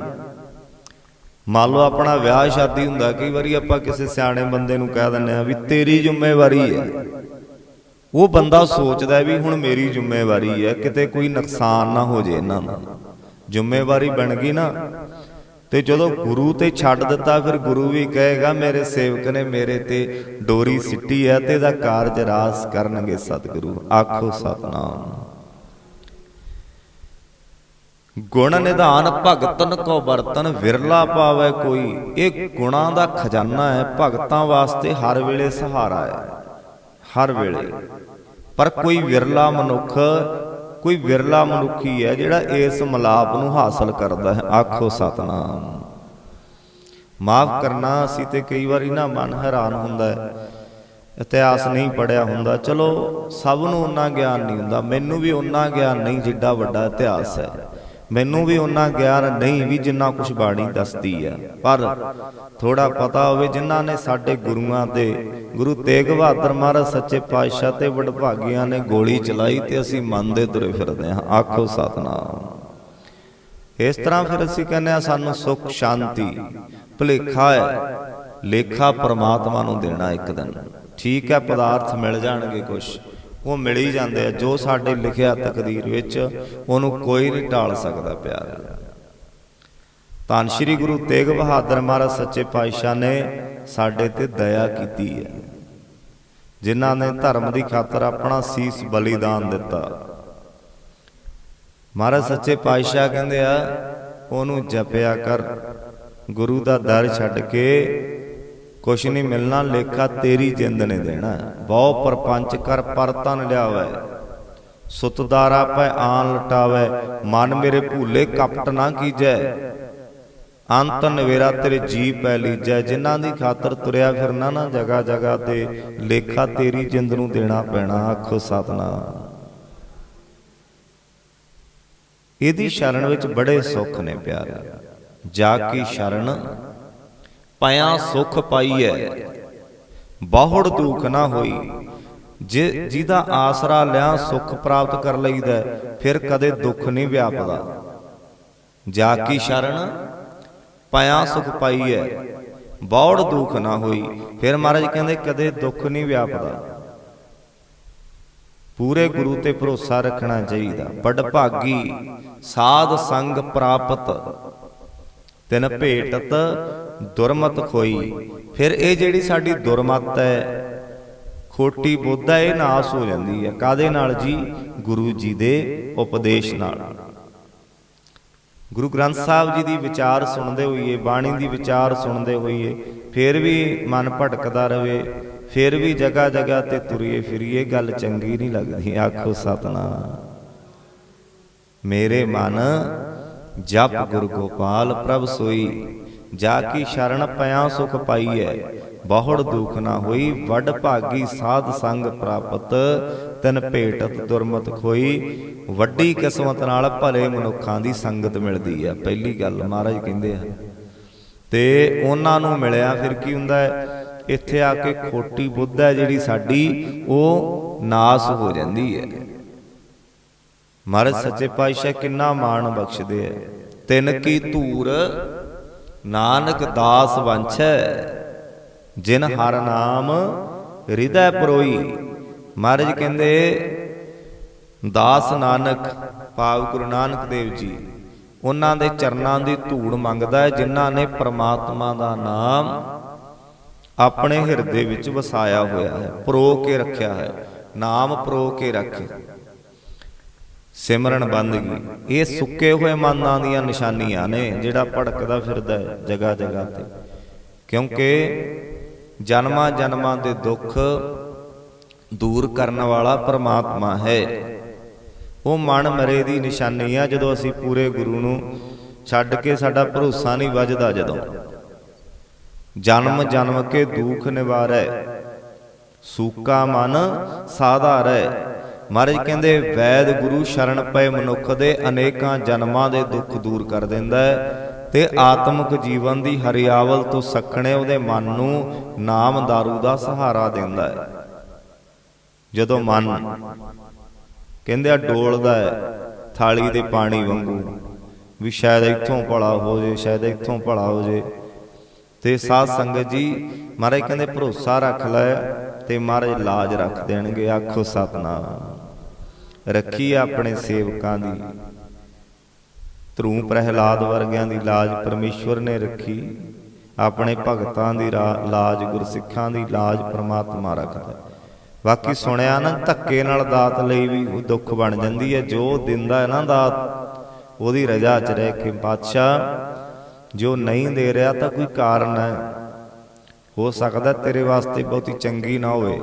ਮੰਨ ਲਓ ਆਪਣਾ ਵਿਆਹ ਸ਼ਾਦੀ ਹੁੰਦਾ, ਕਈ ਵਾਰੀ ਆਪਾਂ ਕਿਸੇ ਸਿਆਣੇ ਬੰਦੇ ਨੂੰ ਕਹਿ ਦਿੰਨੇ ਆ ਵੀ ਤੇਰੀ ਜ਼ਿੰਮੇਵਾਰੀ ਹੈ। ਉਹ ਬੰਦਾ ਸੋਚਦਾ ਵੀ ਹੁਣ ਮੇਰੀ ਜ਼ਿੰਮੇਵਾਰੀ ਹੈ, ਕਿਤੇ ਕੋਈ ਨੁਕਸਾਨ ਨਾ ਹੋ ਜੇ ਇਹਨਾਂ ਦਾ ਜ਼ਿੰਮੇਵਾਰੀ ਬਣ ਗਈ ਨਾ, ਤੇ ਜਦੋਂ ਗੁਰੂ ਤੇ ਛੱਡ ਦਿੱਤਾ, ਫਿਰ ਗੁਰੂ ਵੀ ਕਹੇਗਾ, ਮੇਰੇ ਸੇਵਕ ਨੇ ਮੇਰੇ ਤੇ ਡੋਰੀ ਸਿੱਟੀ ਹੈ ਤੇ ਇਹਦਾ ਕਾਰਜ ਰਾਸ ਕਰਨਗੇ ਸਤਿਗੁਰੂ, ਆਖੋ ਸਤਨਾਮ। ਗੁਣ ਨਿਧਾਨ ਭਗਤਨ ਕੋ ਵਰਤਨ ਵਿਰਲਾ ਪਾਵੇ ਕੋਈ। ਇਹ ਗੁਣਾਂ ਦਾ ਖਜ਼ਾਨਾ ਹੈ, ਭਗਤਾਂ ਵਾਸਤੇ ਹਰ ਵੇਲੇ ਸਹਾਰਾ ਹੈ। ਹਰ ਵੇਲੇ। ਪਰ ਕੋਈ ਵਿਰਲਾ ਮਨੁੱਖ, ਕੋਈ ਵਿਰਲਾ ਮਨੁੱਖੀ ਹੈ ਜਿਹੜਾ ਇਸ ਮਲਾਪ ਨੂੰ ਹਾਸਲ ਕਰਦਾ ਹੈ। ਆਖੋ ਸਤਨਾਮ। ਮਾਫ ਕਰਨਾ, ਅਸੀਂ ਤੇ ਕਈ ਵਾਰੀ ਨਾ ਮਨ ਹੈਰਾਨ ਹੁੰਦਾ ਹੈ। ਇਤਿਹਾਸ ਨਹੀਂ ਪੜਿਆ ਹੁੰਦਾ। ਚਲੋ, ਸਭ ਨੂੰ ਉਨਾ ਗਿਆਨ ਨਹੀਂ ਹੁੰਦਾ। ਮੈਨੂੰ ਵੀ ਉਨਾ ਗਿਆਨ ਨਹੀਂ, ਜਿੱਡਾ ਵੱਡਾ ਇਤਿਹਾਸ ਹੈ। ਮੈਨੂੰ ਵੀ ਉਹਨਾਂ ਗਿਆਨ ਨਹੀਂ ਵੀ ਜਿੰਨਾ ਕੁਛ ਬਾਣੀ ਦੱਸਦੀ ਆ। ਪਰ ਥੋੜਾ ਪਤਾ ਹੋਵੇ ਜਿਨ੍ਹਾਂ ਨੇ ਸਾਡੇ ਗੁਰੂਆਂ ਤੇ, ਗੁਰੂ ਤੇਗ ਬਹਾਦਰ ਮਹਾਰਾਜ ਸੱਚੇ ਪਾਤਸ਼ਾਹ ਤੇ ਵਡਭਾਗੀਆਂ ਨੇ ਗੋਲੀ ਚਲਾਈ ਤੇ ਅਸੀਂ ਮੰਨਦੇ ਤੁਰੇ ਫਿਰਦੇ ਹਾਂ। ਆਖੋ ਸਤਨਾਮ। ਇਸ ਤਰ੍ਹਾਂ ਫਿਰ ਅਸੀਂ ਕਹਿੰਦੇ ਆ ਸਾਨੂੰ ਸੁਖ, ਸ਼ਾਂਤੀ, ਭੁਲੇਖਾ ਹੈ। ਲੇਖਾ ਪਰਮਾਤਮਾ ਨੂੰ ਦੇਣਾ ਇੱਕ ਦਿਨ। ਠੀਕ ਹੈ, ਪਦਾਰਥ ਮਿਲ ਜਾਣਗੇ ਕੁਝ ਉਹ ਮਿਲ ਹੀ ਜਾਂਦੇ ਆ, ਜੋ ਸਾਡੇ ਲਿਖਿਆ ਤਕਦੀਰ ਵਿੱਚ ਉਹਨੂੰ ਕੋਈ ਨਹੀਂ ਟਾਲ ਸਕਦਾ ਪਿਆਰ। ਧੰਨ ਸ਼੍ਰੀ ਗੁਰੂ ਤੇਗ ਬਹਾਦਰ ਮਹਾਰਾਜ ਸੱਚੇ ਪਾਤਸ਼ਾਹ ਨੇ ਸਾਡੇ ਤੇ ਦਇਆ ਕੀਤੀ ਹੈ। ਜਿਨ੍ਹਾਂ ਨੇ ਧਰਮ ਦੀ ਖਾਤਰ ਆਪਣਾ ਸੀਸ ਬਲੀਦਾਨ ਦਿੱਤਾ। ਮਹਾਰਾਜ ਸੱਚੇ ਪਾਤਸ਼ਾਹ ਕਹਿੰਦੇ ਆ, ਉਹਨੂੰ ਜਪਿਆ ਕਰ। ਗੁਰੂ ਦਾ ਦਰ ਛੱਡ ਕੇ ਕੁਛ ਨਹੀਂ ਮਿਲਣਾ, ਲੇਖਾ ਤੇਰੀ ਜਿੰਦ ਨੇ ਦੇਣਾ। ਬਹੁ ਪਰਪੰਚ ਕਰ ਪਰਤਨ ਤਨ ਸੁਤਦਾਰਾ ਪੈ ਆਨ ਲਟਾਵੈ। ਮਨ ਮੇਰੇ ਭੂਲੇ ਕਪਟ ਨਾ ਕੀਜੈ। ਅੰਤ ਨਵੇਰਾ ਤੇਰੇ ਜੀ ਪੈ ਲੀਜੈ। ਜਿਨ੍ਹਾਂ ਦੀ ਖਾਤਰ ਤੁਰਿਆ ਫਿਰਨਾ ਨਾ, ਜਗਾ ਜਗਾ ਤੇ ਲੇਖਾ ਤੇਰੀ ਜਿੰਦ ਨੂੰ ਦੇਣਾ ਪੈਣਾ ਆਖੋ ਸਤਨਾਮ ਇਹਦੀ ਸ਼ਰਨ ਵਿੱਚ ਬੜੇ ਸੁੱਖ ਨੇ ਪਿਆਰੇ। ਜਾ ਕੀ ਸ਼ਰਨ? ਪਿਆ ਸੁਖ ਪਾਈਐ। ਬਹੁੜ ਦੁੱਖ ਨਾ ਹੋਈ। ਜੇ ਜਿਹਦਾ ਆਸਰਾ ਲਿਆ ਸੁਖ ਪ੍ਰਾਪਤ ਕਰ ਲਈਦਾ, ਫਿਰ ਕਦੇ ਦੁੱਖ ਨਹੀਂ ਵਿਆਪਦਾ। ਜਾ ਕੀ ਸ਼ਰਨ? ਪਿਆ ਸੁਖ ਪਾਈਐ। ਬਹੁੜ ਦੁੱਖ ਨਾ ਹੋਈ। ਫਿਰ ਮਹਾਰਾਜ ਕਹਿੰਦੇ, ਕਦੇ ਦੁੱਖ ਨਹੀਂ ਵਿਆਪਦਾ। ਪੂਰੇ ਗੁਰੂ ਤੇ ਭਰੋਸਾ ਰੱਖਣਾ ਚਾਹੀਦਾ। ਬੜ ਭਾਗੀ, ਸਾਧ ਸੰਗ ਪ੍ਰਾਪਤ। ਤਿਨ ਭੇਟਤ ਦੁਰਮਤ ਖੋਈ। ਫਿਰ ਇਹ ਜਿਹੜੀ ਸਾਡੀ ਦੁਰਮਤ ਹੈ, ਖੋਟੀ ਬੁੱਧ ਹੈ, ਇਹ ਨਾਸ ਹੋ ਜਾਂਦੀ ਹੈ। ਕਾਦੇ ਨਾਲ ਜੀ? ਗੁਰੂ ਜੀ ਦੇ ਉਪਦੇਸ਼ ਨਾਲ। ਗੁਰੂ ਗ੍ਰੰਥ ਸਾਹਿਬ ਜੀ ਦੀ ਵਿਚਾਰ ਸੁਣਦੇ ਹੋਈਏ, ਬਾਣੀ ਦੀ ਵਿਚਾਰ ਸੁਣਦੇ ਹੋਈਏ, ਫਿਰ ਵੀ ਮਨ ਭਟਕਦਾ ਰਵੇ, ਫਿਰ ਵੀ ਜਗਾ ਜਗਾ ਤੇ ਤੁਰੀਏ ਫਿਰੀਏ, ਗੱਲ ਚੰਗੀ ਨਹੀਂ ਲੱਗਦੀ। ਆਖੋ ਸਤਨਾਮ। ਮੇਰੇ ਮਨ ਜਪ ਗੁਰੂ ਗੋਪਾਲ ਪ੍ਰਭ ਸੋਈ। ਜਾ ਕੀ ਸ਼ਰਨ ਪਿਆ ਸੁਖ ਪਾਈਐ? ਬਹੁੜ ਦੁਖ ਨਾ ਹੋਈ, ਵੱਡ ਭਾਗੀ ਸਾਧ ਸੰਗ ਪ੍ਰਾਪਤ, ਤਨ ਭੇਟਤ ਦੁਰਮਤ ਖੋਈ। ਵੱਡੀ ਕਿਸਮਤ ਨਾਲ ਭਲੇ ਮਨੁੱਖਾਂ ਦੀ ਸੰਗਤ ਮਿਲਦੀ ਆ ਪਹਿਲੀ ਗੱਲ ਮਹਾਰਾਜ ਕਹਿੰਦੇ ਆ ਤੇ ਉਹਨਾਂ ਨੂੰ ਮਿਲਿਆ ਫਿਰ ਕੀ ਹੁੰਦਾ ਹੈ ਇੱਥੇ ਆ ਕੇ ਖੋਟੀ ਬੁੱਧ ਹੈ ਜਿਹੜੀ ਸਾਡੀ, ਉਹ ਨਾਸ ਹੋ ਜਾਂਦੀ ਹੈ ਮਹਾਰਾਜ ਸੱਚੇ ਪਾਤਸ਼ਾਹ ਕਿੰਨਾ ਮਾਣ ਬਖਸ਼ਦੇ ਐ। ਤਿੰਨ ਕੀ ਧੂਰ ਨਾਨਕ ਦਾਸ ਵੰਛੈ, ਜਿਨ ਹਰ ਨਾਮ ਹਿਰਦੈ ਪਰੋਈ। ਮਹਾਰਾਜ ਕਹਿੰਦੇ, ਦਾਸ ਨਾਨਕ, ਭਾਵ ਗੁਰੂ ਨਾਨਕ ਦੇਵ ਜੀ, ਉਹਨਾਂ ਦੇ ਚਰਨਾਂ ਦੀ ਧੂੜ ਮੰਗਦਾ ਹੈ, ਜਿਨ੍ਹਾਂ ਨੇ ਪ੍ਰਮਾਤਮਾ ਦਾ ਨਾਮ ਆਪਣੇ ਹਿਰਦੇ ਵਿੱਚ ਵਸਾਇਆ ਹੋਇਆ ਹੈ, ਪਰੋ ਕੇ ਰੱਖਿਆ ਹੈ, ਨਾਮ ਪਰੋ ਕੇ ਰੱਖੇ। ਸਿਮਰਨ ਬੰਦਗੀ ਇਹ ਸੁੱਕੇ ਹੋਏ ਮਨਾਂ ਦੀਆਂ ਨਿਸ਼ਾਨੀਆਂ ਨੇ, ਜਿਹੜਾ ਭੜਕਦਾ ਫਿਰਦਾ ਹੈ ਜਗਾ ਜਗਾ ਤੇ। ਕਿਉਂਕਿ ਜਨਮਾਂ ਜਨਮਾਂ ਦੇ ਦੁੱਖ ਦੂਰ ਕਰਨ ਵਾਲਾ ਪਰਮਾਤਮਾ ਹੈ। ਉਹ ਮਨ ਮਰੇ ਦੀ ਨਿਸ਼ਾਨੀ ਆ, ਜਦੋਂ ਅਸੀਂ ਪੂਰੇ ਗੁਰੂ ਨੂੰ ਛੱਡ ਕੇ ਸਾਡਾ ਭਰੋਸਾ ਨਹੀਂ ਵੱਜਦਾ ਜਦੋਂ। ਜਨਮ ਜਨਮ ਕੇ ਦੁੱਖ ਨਿਵਾਰੈ। ਸੂਕਾ ਮਨ ਸਾਧਾਰੈ ਮਹਾਰਾਜ ਕਹਿੰਦੇ, ਵੈਦ ਗੁਰੂ ਸ਼ਰਨ ਪਏ ਮਨੁੱਖ ਦੇ ਅਨੇਕਾਂ ਜਨਮਾਂ ਦੇ ਦੁੱਖ ਦੂਰ ਕਰ ਦਿੰਦਾ ਹੈ ਤੇ ਆਤਮਿਕ ਜੀਵਨ ਦੀ ਹਰਿਆਵਲ ਤੋਂ ਸੱਖਣੇ ਉਹਦੇ ਮਨ ਨੂੰ ਨਾਮ ਦਾਰੂ ਦਾ ਸਹਾਰਾ ਦਿੰਦਾ ਹੈ। ਜਦੋਂ ਮਨ ਕਹਿੰਦੇ ਆ, ਡੋਲਦਾ ਹੈ ਥਾਲੀ ਦੇ ਪਾਣੀ ਵਾਂਗੂ ਵੀ ਸ਼ਾਇਦ ਇੱਥੋਂ ਭਲਾ ਹੋ ਜੇ, ਸ਼ਾਇਦ ਇੱਥੋਂ ਭਲਾ ਹੋ ਜੇ। ਤੇ ਸਾਧ ਸੰਗਤ ਜੀ, ਮਹਾਰਾਜ ਕਹਿੰਦੇ, ਭਰੋਸਾ ਰੱਖ ਲੈ ਤੇ ਮਹਾਰਾਜ ਲਾਜ ਰੱਖ ਦੇਣਗੇ, ਆਖੋ ਸਤਨਾਮ। ਰੱਖੀ ਆਪਣੇ ਸੇਵਕਾਂ ਦੀ। ਧਰੂ ਪ੍ਰਹਿਲਾਦ ਵਰਗਿਆਂ ਦੀ ਲਾਜ ਪਰਮੇਸ਼ਵਰ ਨੇ ਰੱਖੀ। ਆਪਣੇ ਭਗਤਾਂ ਦੀ ਲਾਜ, ਗੁਰਸਿੱਖਾਂ ਦੀ ਲਾਜ ਪ੍ਰਮਾਤਮਾ ਰੱਖਦਾ। ਬਾਕੀ ਸੁਣਿਆ ਨਾ, ਧੱਕੇ ਨਾਲ ਦਾਤ ਲਈ ਵੀ ਉਹ ਦੁੱਖ ਬਣ ਜਾਂਦੀ ਹੈ। ਜੋ ਦਿੰਦਾ ਹੈ ਨਾ ਦਾਤ, ਉਹਦੀ ਰਜ਼ਾ 'ਚ ਰਹਿ ਕੇ ਬਾਦਸ਼ਾਹ ਜੋ ਨਹੀਂ ਦੇ ਰਿਹਾ ਤਾਂ ਕੋਈ ਕਾਰਨ ਹੈ। ਹੋ ਸਕਦਾ ਤੇਰੇ ਵਾਸਤੇ ਬਹੁਤੀ ਚੰਗੀ ਨਾ ਹੋਵੇ।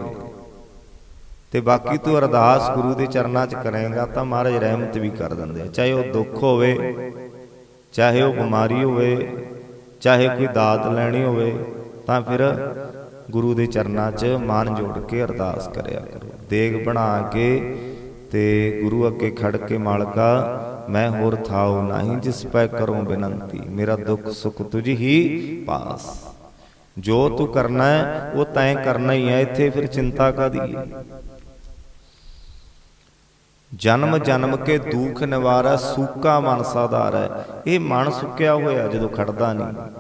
ਤੇ ਬਾਕੀ ਤੂੰ ਅਰਦਾਸ ਗੁਰੂ ਦੇ ਚਰਨਾਂ 'ਚ ਕਰੇਂਗਾ ਤਾਂ ਮਹਾਰਾਜ ਰਹਿਮਤ ਵੀ ਕਰ ਦਿੰਦੇ ਆ। ਚਾਹੇ ਉਹ ਦੁੱਖ ਹੋਵੇ, ਚਾਹੇ ਉਹ ਬਿਮਾਰੀ ਹੋਵੇ, ਚਾਹੇ ਕੋਈ ਦਾਤ ਲੈਣੀ ਹੋਵੇ, ਤਾਂ ਫਿਰ ਗੁਰੂ ਦੇ ਚਰਨਾਂ 'ਚ ਮਨ ਜੋੜ ਕੇ ਅਰਦਾਸ ਕਰਿਆ ਕਰੋ। ਦੇਗ ਬਣਾ ਕੇ ਤੇ ਗੁਰੂ ਅੱਗੇ ਖੜ ਕੇ ਮਾਲਕਾ, ਮੈਂ ਹੋਰ ਥਾਉ ਨਹੀਂ ਜਿਸ ਪੈ ਕਰੂੰ ਬੇਨਤੀ, ਮੇਰਾ ਦੁੱਖ ਸੁਖ ਤੁਝ ਹੀ ਪਾਸ। ਜੋ ਤੂੰ ਕਰਨਾ ਹੈ, ਉਹ ਤੈਂ ਕਰਨਾ ਹੀ ਹੈ, ਇੱਥੇ ਫਿਰ ਚਿੰਤਾ ਕਾਦੀ ਹੈ? ਜਨਮ ਜਨਮ ਕੇ ਦੁੱਖ ਨਿਵਾਰੈ ਸੂਕਾ ਮਨ ਸਾਧਾਰ ਹੈ। ਇਹ ਮਨ ਸੁੱਕਿਆ ਹੋਇਆ ਜਦੋਂ ਖੜਦਾ ਨਹੀਂ।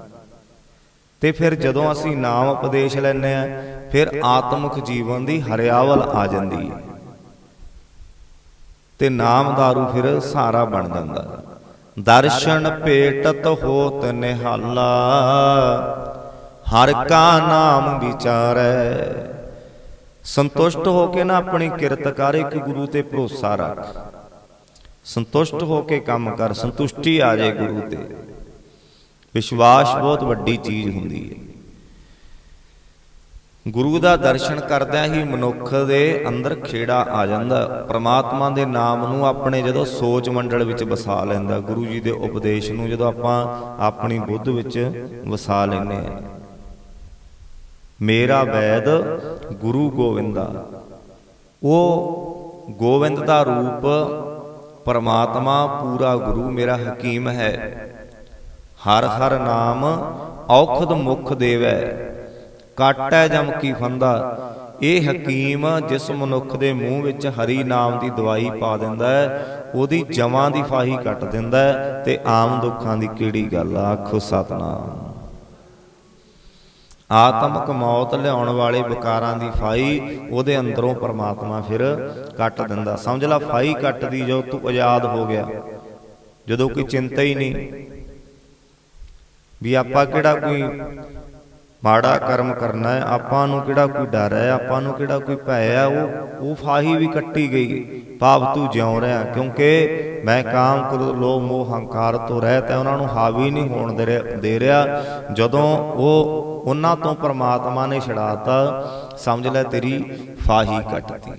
ਤੇ ਫਿਰ ਜਦੋਂ ਅਸੀਂ ਨਾਮ ਉਪਦੇਸ਼ ਲੈਨੇ ਆ ਫਿਰ ਆਤਮਿਕ ਜੀਵਨ ਦੀ ਹਰਿਆਵਲ ਆ ਜਾਂਦੀ ਹੈ। ਤੇ ਨਾਮ ਦਾਰੂ ਫਿਰ ਸਹਾਰਾ ਬਣ ਜਾਂਦਾ। ਦਰਸ਼ਨ ਭੇਟਤ ਹੋਤ ਨਿਹਾਲਾ, ਹਰ ਕਾ ਨਾਮ ਵਿਚਾਰੈ। ਸੰਤੁਸ਼ਟ ਹੋ ਕੇ ਨਾ ਆਪਣੀ ਕਿਰਤ ਕਰ, ਇੱਕ ਗੁਰੂ ਤੇ ਭਰੋਸਾ ਰੱਖ। ਸੰਤੁਸ਼ਟ ਹੋ ਕੇ ਕੰਮ ਕਰ, ਸੰਤੁਸ਼ਟੀ ਆ ਜਾਏ ਗੁਰੂ ਤੇ। ਵਿਸ਼ਵਾਸ ਬਹੁਤ ਵੱਡੀ ਚੀਜ਼ ਹੁੰਦੀ ਹੈ ਗੁਰੂ ਦਾ ਦਰਸ਼ਨ ਕਰਦਿਆਂ ਹੀ ਮਨੁੱਖ ਦੇ ਅੰਦਰ ਖੇੜਾ ਆ ਜਾਂਦਾ। ਪ੍ਰਮਾਤਮਾ ਦੇ ਨਾਮ ਨੂੰ ਆਪਣੇ ਜਦੋਂ ਸੋਚ ਮੰਡਲ ਵਿੱਚ ਵਸਾ ਲੈਂਦਾ, ਗੁਰੂ ਜੀ ਦੇ ਉਪਦੇਸ਼ ਨੂੰ ਜਦੋਂ ਆਪਾਂ ਆਪਣੀ ਬੁੱਧ ਵਿੱਚ ਵਸਾ ਲੈਂਦੇ ਆ ਮੇਰਾ ਵੈਦ ਗੁਰੂ ਗੋਵਿੰਦਾ। ਉਹ ਗੋਵਿੰਦ ਦਾ ਰੂਪ ਪਰਮਾਤਮਾ ਪੂਰਾ ਗੁਰੂ ਮੇਰਾ ਹਕੀਮ ਹੈ। ਹਰ ਹਰ ਨਾਮ ਔਖਦ ਮੁਖ ਦੇਵੈ। ਕਾਟੈ ਜਮ ਕੀ ਫੰਦਾ। ਇਹ ਹਕੀਮ ਜਿਸ ਮਨੁੱਖ ਦੇ ਮੂੰਹ ਵਿੱਚ ਹਰੀ ਨਾਮ ਦੀ ਦਵਾਈ ਪਾ ਦਿੰਦਾ ਹੈ ਉਹਦੀ ਜਮਾਂ ਦੀ ਫਾਹੀ ਕੱਟ ਦਿੰਦਾ ਹੈ ਤੇ ਆਮ ਦੁੱਖਾਂ ਦੀ ਕਿਹੜੀ ਗੱਲ ਆਖੋ ਸਤਨਾਮ। ਆਤਮਕ ਮੌਤ ਲਿਆਉਣ ਵਾਲੇ ਵਿਕਾਰਾਂ ਦੀ ਫਾਈ ਉਹਦੇ ਅੰਦਰੋਂ ਪਰਮਾਤਮਾ ਫਿਰ ਕੱਟ ਦਿੰਦਾ। ਸਮਝ ਲੈ, ਫਾਈ ਕੱਟਦੀ ਜੋ ਤੂੰ ਆਜ਼ਾਦ ਹੋ ਗਿਆ। ਜਦੋਂ ਕੋਈ ਚਿੰਤਾ ਹੀ ਨਹੀਂ ਵੀ ਆਪਾਂ ਕਿਹੜਾ ਕੋਈ ਮਾੜਾ ਕਰਮ ਕਰਨਾ ਹੈ, ਆਪਾਂ ਨੂੰ ਕਿਹੜਾ ਕੋਈ ਡਰ ਹੈ, ਆਪਾਂ ਨੂੰ ਕਿਹੜਾ ਕੋਈ ਭੈ ਹੈ, ਉਹ ਉਹ ਫਾਹੀ ਵੀ ਕੱਟੀ ਗਈ। ਪਾਪ ਤੂੰ ਜਿਉ ਰਿਹਾ, ਕਿਉਂਕਿ ਮੈਂ ਕਾਮ ਕ੍ਰੋਧ ਲੋਭ, ਮੋਹ, ਹੰਕਾਰ ਤੋਂ ਰਹਿਤ ਹੈ, ਉਹਨਾਂ ਨੂੰ ਹਾਵੀ ਨਹੀਂ ਹੋਣ ਦੇ ਰਿਹਾ- ਦੇ ਰਿਹਾ। ਜਦੋਂ ਉਹ ਉਹਨਾਂ ਤੋਂ ਪ੍ਰਮਾਤਮਾ ਨੇ ਛਡਾਤਾ, ਸਮਝ ਲੈ ਤੇਰੀ ਫਾਹੀ ਕੱਟਤੀ।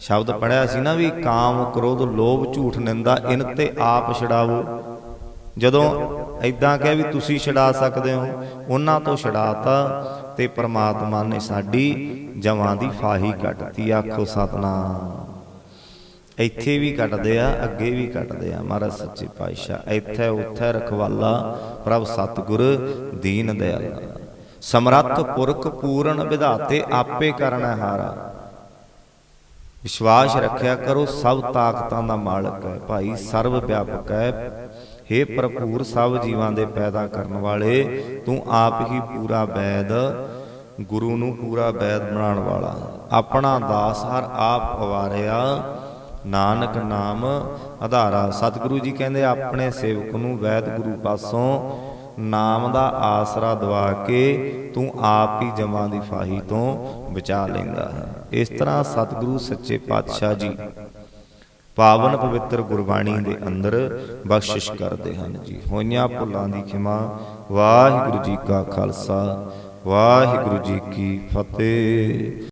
ਸ਼ਬਦ ਪੜਿਆ ਸੀ ਨਾ ਵੀ ਕਾਮ ਕ੍ਰੋਧ, ਲੋਭ, ਝੂਠ, ਨਿੰਦਾ, ਇਨ ਤੇ ਆਪ ਛਡਾਵੋ। ਜਦੋਂ ਐਦਾਂ ਕਹਿ ਵੀ ਤੁਸੀਂ ਛਡਾ ਸਕਦੇ ਹੋ, ਉਹਨਾਂ ਤੋਂ ਛਡਾਤਾ ਤੇ ਪ੍ਰਮਾਤਮਾ ਨੇ ਸਾਡੀ ਜਮਾਂ ਦੀ ਫਾਹੀ ਕੱਟਤੀ। ਆਖੋ ਸਤਨਾਮ। ਇੱਥੇ ਵੀ ਕੱਟਦੇ ਆ, ਅੱਗੇ ਵੀ ਕੱਟਦੇ ਆ। ਮਹਾਰਾਜ ਸੱਚੇ ਪਾਤਸ਼ਾਹ, ਇੱਥੇ ਉੱਥੇ ਰਖਵਾਲਾ ਪ੍ਰਭ ਸਤਿਗੁਰ, ਦੀਨ ਦਇਆਲਾ ਸਮਰੱਥ ਪੁਰਖ ਪੂਰਨ ਵਿਧਾਤੇ ਆਪੇ ਕਰਨਾ ਹਾਰਾ। ਵਿਸ਼ਵਾਸ ਰੱਖਿਆ ਕਰੋ, ਸਭ ਤਾਕਤਾਂ ਦਾ ਮਾਲਕ ਹੈ। ਭਾਈ ਸਰਵ ਵਿਆਪਕ ਹੈ। हे ਭਰਪੂਰ ਸਭ ਜੀਵਾਂ ਦੇ ਪੈਦਾ ਕਰਨ ਵਾਲੇ, ਤੂੰ ਆਪ ਹੀ ਪੂਰਾ ਵੈਦ, ਗੁਰੂ ਨੂੰ ਪੂਰਾ ਵੈਦ ਬਣਾਉਣ ਵਾਲਾ। ਆਪਣਾ ਦਾਸ ਹਰ ਆਪ ਅਵਾਰਿਆ। ਨਾਨਕ ਨਾਮ ਆਧਾਰਾ। ਸਤਿਗੁਰੂ ਜੀ ਕਹਿੰਦੇ, ਆਪਣੇ ਸੇਵਕ ਨੂੰ ਵੈਦ ਗੁਰੂ ਪਾਸੋਂ ਨਾਮ ਦਾ ਆਸਰਾ ਦਵਾ ਕੇ ਤੂੰ ਆਪ ਹੀ ਜਮਾਂ ਦੀ ਫਾਹੀ ਤੋਂ ਬਚਾ ਲੈਂਦਾ ਹੈ। ਇਸ ਤਰ੍ਹਾਂ ਸਤਿਗੁਰੂ ਸੱਚੇ ਪਾਤਸ਼ਾਹ ਜੀ ਪਾਵਨ ਪਵਿੱਤਰ ਗੁਰਬਾਣੀ ਦੇ ਅੰਦਰ ਬਖਸ਼ਿਸ਼ ਕਰਦੇ ਹਨ ਜੀ। ਹੋਈਆਂ ਭੁੱਲਾਂ ਦੀ ਖਿਮਾ, ਵਾਹਿਗੁਰੂ ਜੀ ਕਾ ਖਾਲਸਾ, ਵਾਹਿਗੁਰੂ ਜੀ ਕੀ ਫਤਿਹ।